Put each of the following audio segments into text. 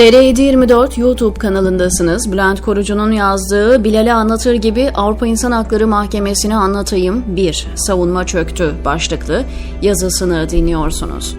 TR724 YouTube kanalındasınız. Bülent Korucu'nun yazdığı Bilal'i anlatır gibi Avrupa İnsan Hakları Mahkemesi'ni anlatayım 1. Savunma çöktü başlıklı yazısını dinliyorsunuz.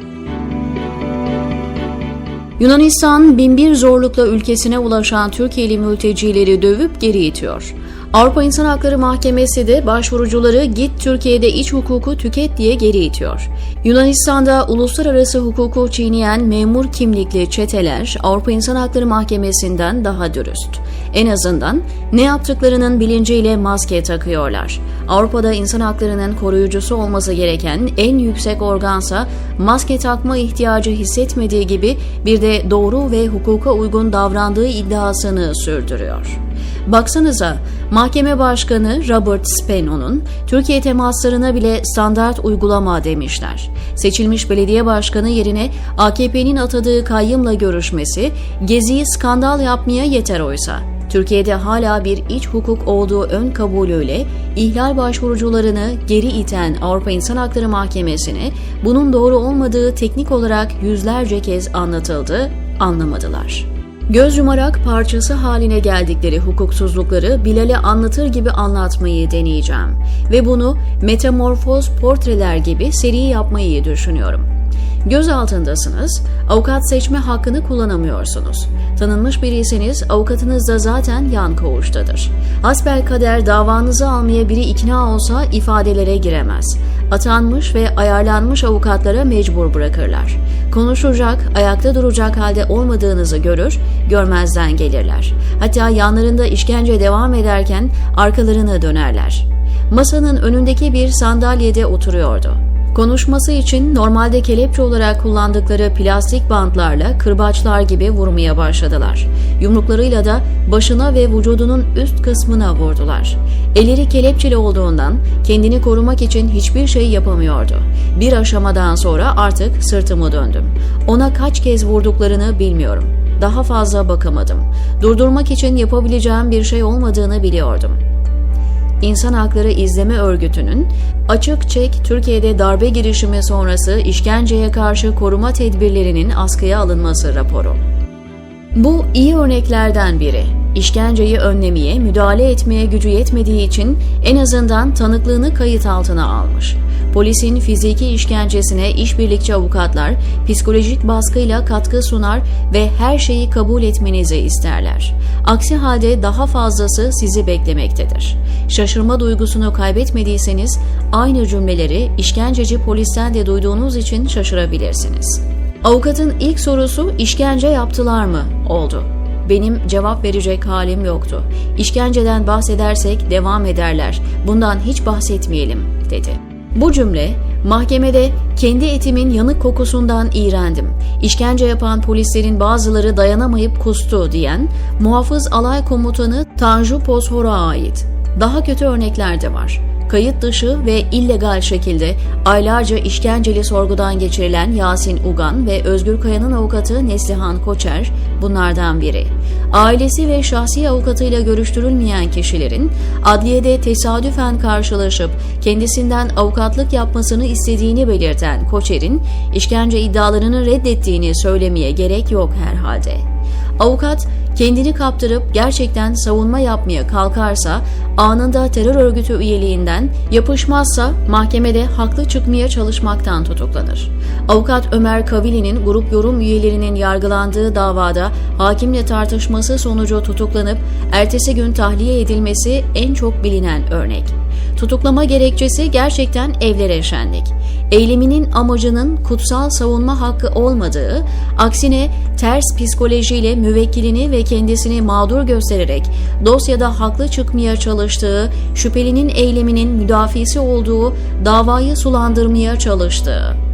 Yunanistan binbir zorlukla ülkesine ulaşan Türkiye'li mültecileri dövüp geri itiyor. Avrupa İnsan Hakları Mahkemesi de başvurucuları git Türkiye'de iç hukuku tüket diye geri itiyor. Yunanistan'da uluslararası hukuku çiğneyen memur kimlikli çeteler Avrupa İnsan Hakları Mahkemesi'nden daha dürüst. En azından ne yaptıklarının bilinciyle maske takıyorlar. Avrupa'da insan haklarının koruyucusu olması gereken en yüksek organsa maske takma ihtiyacı hissetmediği gibi bir de doğru ve hukuka uygun davrandığı iddiasını sürdürüyor. Baksanıza, mahkeme başkanı Robert Speno'nun Türkiye temaslarına bile standart uygulama demişler. Seçilmiş belediye başkanı yerine AKP'nin atadığı kayyımla görüşmesi, geziyi skandal yapmaya yeter oysa. Türkiye'de hala bir iç hukuk olduğu ön kabulüyle ihlal başvurucularını geri iten Avrupa İnsan Hakları Mahkemesi'ne bunun doğru olmadığı teknik olarak yüzlerce kez anlatıldı, anlamadılar. Göz yumarak parçası haline geldikleri hukuksuzlukları Bilal'e anlatır gibi anlatmayı deneyeceğim ve bunu metamorfoz portreler gibi seri yapmayı düşünüyorum. Göz altındasınız, avukat seçme hakkını kullanamıyorsunuz. Tanınmış biriyseniz avukatınız da zaten yan koğuştadır. Hasbel kader davanızı almaya biri ikna olsa ifadelere giremez. Atanmış ve ayarlanmış avukatlara mecbur bırakırlar. Konuşacak, ayakta duracak halde olmadığınızı görür, görmezden gelirler. Hatta yanlarında işkence devam ederken arkalarına dönerler. Masanın önündeki bir sandalyede oturuyordu. Konuşması için normalde kelepçe olarak kullandıkları plastik bantlarla kırbaçlar gibi vurmaya başladılar. Yumruklarıyla da başına ve vücudunun üst kısmına vurdular. Elleri kelepçeli olduğundan kendini korumak için hiçbir şey yapamıyordu. Bir aşamadan sonra artık sırtımı döndüm. Ona kaç kez vurduklarını bilmiyorum. Daha fazla bakamadım. Durdurmak için yapabileceğim bir şey olmadığını biliyordum. İnsan Hakları İzleme Örgütü'nün Açık Çek Türkiye'de darbe girişimi sonrası işkenceye karşı koruma tedbirlerinin askıya alınması raporu. Bu iyi örneklerden biri. İşkenceyi önlemeye, müdahale etmeye gücü yetmediği için en azından tanıklığını kayıt altına almış. Polisin fiziki işkencesine işbirlikçi avukatlar psikolojik baskıyla katkı sunar ve her şeyi kabul etmenizi isterler. Aksi halde daha fazlası sizi beklemektedir. Şaşırma duygusunu kaybetmediyseniz aynı cümleleri işkenceci polisten de duyduğunuz için şaşırabilirsiniz. Avukatın ilk sorusu işkence yaptılar mı oldu. Benim cevap verecek halim yoktu. İşkenceden bahsedersek devam ederler. Bundan hiç bahsetmeyelim dedi. Bu cümle mahkemede kendi etimin yanık kokusundan iğrendim. İşkence yapan polislerin bazıları dayanamayıp kustu diyen muhafız alay komutanı Tanju Posvor'a ait. Daha kötü örnekler de var kayıt dışı ve illegal şekilde aylarca işkenceli sorgudan geçirilen Yasin Ugan ve Özgür Kaya'nın avukatı Neslihan Koçer bunlardan biri. Ailesi ve şahsi avukatıyla görüştürülmeyen kişilerin adliyede tesadüfen karşılaşıp kendisinden avukatlık yapmasını istediğini belirten Koçer'in işkence iddialarını reddettiğini söylemeye gerek yok herhalde. Avukat kendini kaptırıp gerçekten savunma yapmaya kalkarsa anında terör örgütü üyeliğinden yapışmazsa mahkemede haklı çıkmaya çalışmaktan tutuklanır. Avukat Ömer Kavili'nin grup yorum üyelerinin yargılandığı davada hakimle tartışması sonucu tutuklanıp ertesi gün tahliye edilmesi en çok bilinen örnek. Tutuklama gerekçesi gerçekten evlere şenlik. Eyleminin amacının kutsal savunma hakkı olmadığı, aksine ters psikolojiyle müvekkilini ve kendisini mağdur göstererek dosyada haklı çıkmaya çalıştığı, şüphelinin eyleminin müdafisi olduğu, davayı sulandırmaya çalıştığı.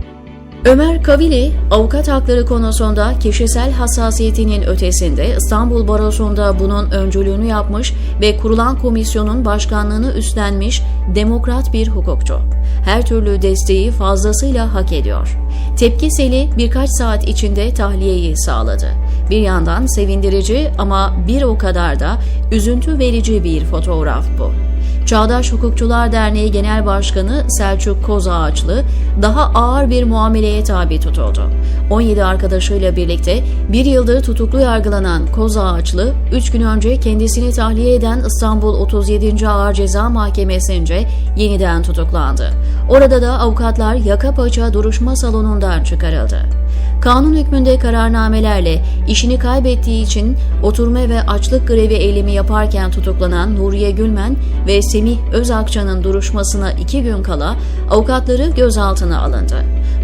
Ömer Kavili, avukat hakları konusunda kişisel hassasiyetinin ötesinde İstanbul Barosu'nda bunun öncülüğünü yapmış ve kurulan komisyonun başkanlığını üstlenmiş demokrat bir hukukçu. Her türlü desteği fazlasıyla hak ediyor. Tepkiseli birkaç saat içinde tahliyeyi sağladı. Bir yandan sevindirici ama bir o kadar da üzüntü verici bir fotoğraf bu. Çağdaş Hukukçular Derneği Genel Başkanı Selçuk Kozağaçlı daha ağır bir muameleye tabi tutuldu. 17 arkadaşıyla birlikte bir yıldır tutuklu yargılanan Kozağaçlı, 3 gün önce kendisini tahliye eden İstanbul 37. Ağır Ceza Mahkemesi'nce yeniden tutuklandı. Orada da avukatlar yaka paça duruşma salonundan çıkarıldı. Kanun hükmünde kararnamelerle işini kaybettiği için oturma ve açlık grevi eylemi yaparken tutuklanan Nuriye Gülmen ve Semih Özakça'nın duruşmasına iki gün kala avukatları gözaltına alındı.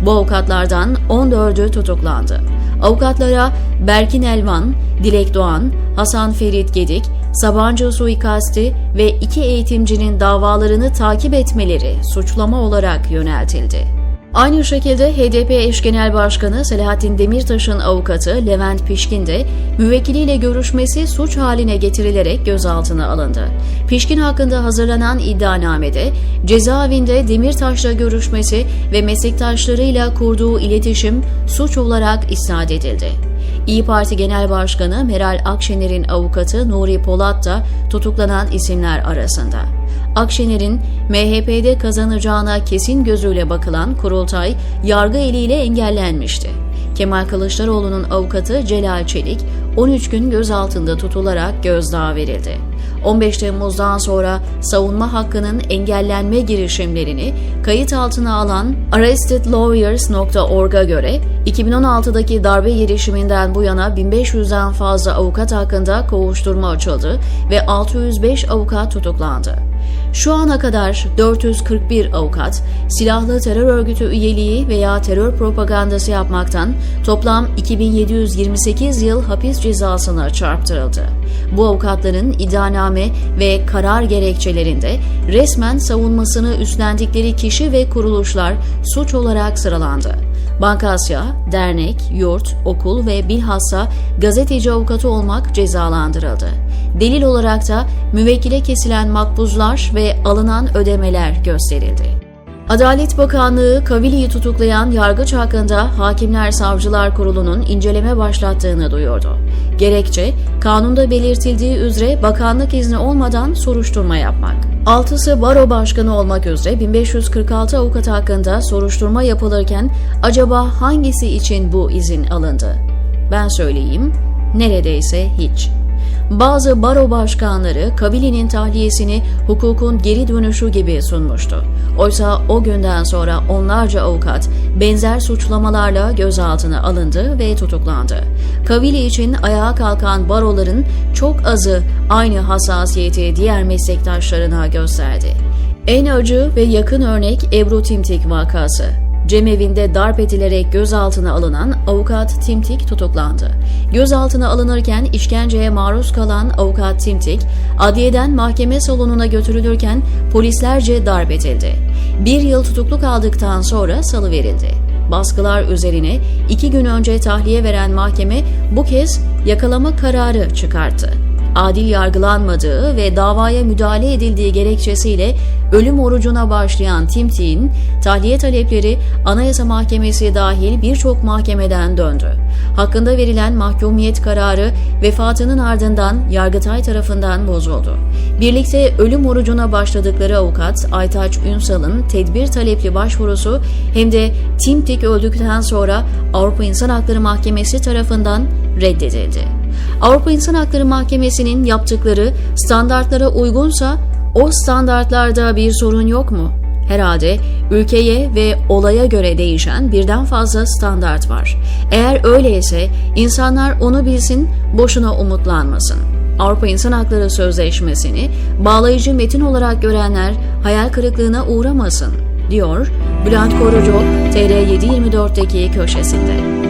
Bu avukatlardan 14'ü tutuklandı. Avukatlara Berkin Elvan, Dilek Doğan, Hasan Ferit Gedik, Sabancı suikasti ve iki eğitimcinin davalarını takip etmeleri suçlama olarak yöneltildi. Aynı şekilde HDP eş genel başkanı Selahattin Demirtaş'ın avukatı Levent Pişkin de müvekkiliyle görüşmesi suç haline getirilerek gözaltına alındı. Pişkin hakkında hazırlanan iddianamede cezaevinde Demirtaş'la görüşmesi ve meslektaşlarıyla kurduğu iletişim suç olarak isnat edildi. İyi Parti Genel Başkanı Meral Akşener'in avukatı Nuri Polat da tutuklanan isimler arasında. Akşener'in MHP'de kazanacağına kesin gözüyle bakılan kurultay yargı eliyle engellenmişti. Kemal Kılıçdaroğlu'nun avukatı Celal Çelik 13 gün gözaltında tutularak gözdağı verildi. 15 Temmuz'dan sonra savunma hakkının engellenme girişimlerini kayıt altına alan arrestedlawyers.org'a göre 2016'daki darbe girişiminden bu yana 1500'den fazla avukat hakkında kovuşturma açıldı ve 605 avukat tutuklandı. Şu ana kadar 441 avukat silahlı terör örgütü üyeliği veya terör propagandası yapmaktan toplam 2728 yıl hapis cezasına çarptırıldı. Bu avukatların iddianame ve karar gerekçelerinde resmen savunmasını üstlendikleri kişi ve kuruluşlar suç olarak sıralandı. Bankasya, dernek, yurt, okul ve bilhassa gazeteci avukatı olmak cezalandırıldı. Delil olarak da müvekkile kesilen makbuzlar ve alınan ödemeler gösterildi. Adalet Bakanlığı Kavili'yi tutuklayan yargıç hakkında Hakimler Savcılar Kurulu'nun inceleme başlattığını duyurdu. Gerekçe, kanunda belirtildiği üzere bakanlık izni olmadan soruşturma yapmak. Altısı baro başkanı olmak üzere 1546 avukat hakkında soruşturma yapılırken acaba hangisi için bu izin alındı? Ben söyleyeyim, neredeyse hiç. Bazı baro başkanları Kavili'nin tahliyesini hukukun geri dönüşü gibi sunmuştu. Oysa o günden sonra onlarca avukat benzer suçlamalarla gözaltına alındı ve tutuklandı. Kavili için ayağa kalkan baroların çok azı aynı hassasiyeti diğer meslektaşlarına gösterdi. En acı ve yakın örnek Ebru Timtik vakası. Cemevinde darp edilerek gözaltına alınan avukat Timtik tutuklandı. Gözaltına alınırken işkenceye maruz kalan avukat Timtik, adliyeden mahkeme salonuna götürülürken polislerce darp edildi. Bir yıl tutuklu kaldıktan sonra salıverildi. Baskılar üzerine iki gün önce tahliye veren mahkeme bu kez yakalama kararı çıkarttı adil yargılanmadığı ve davaya müdahale edildiği gerekçesiyle ölüm orucuna başlayan Timtik'in tahliye talepleri Anayasa Mahkemesi dahil birçok mahkemeden döndü. Hakkında verilen mahkumiyet kararı vefatının ardından Yargıtay tarafından bozuldu. Birlikte ölüm orucuna başladıkları avukat Aytaç Ünsal'ın tedbir talepli başvurusu hem de Timtik öldükten sonra Avrupa İnsan Hakları Mahkemesi tarafından reddedildi. Avrupa İnsan Hakları Mahkemesi'nin yaptıkları standartlara uygunsa o standartlarda bir sorun yok mu? Herhalde ülkeye ve olaya göre değişen birden fazla standart var. Eğer öyleyse insanlar onu bilsin, boşuna umutlanmasın. Avrupa İnsan Hakları Sözleşmesi'ni bağlayıcı metin olarak görenler hayal kırıklığına uğramasın, diyor Bülent Korucu TR724'deki köşesinde.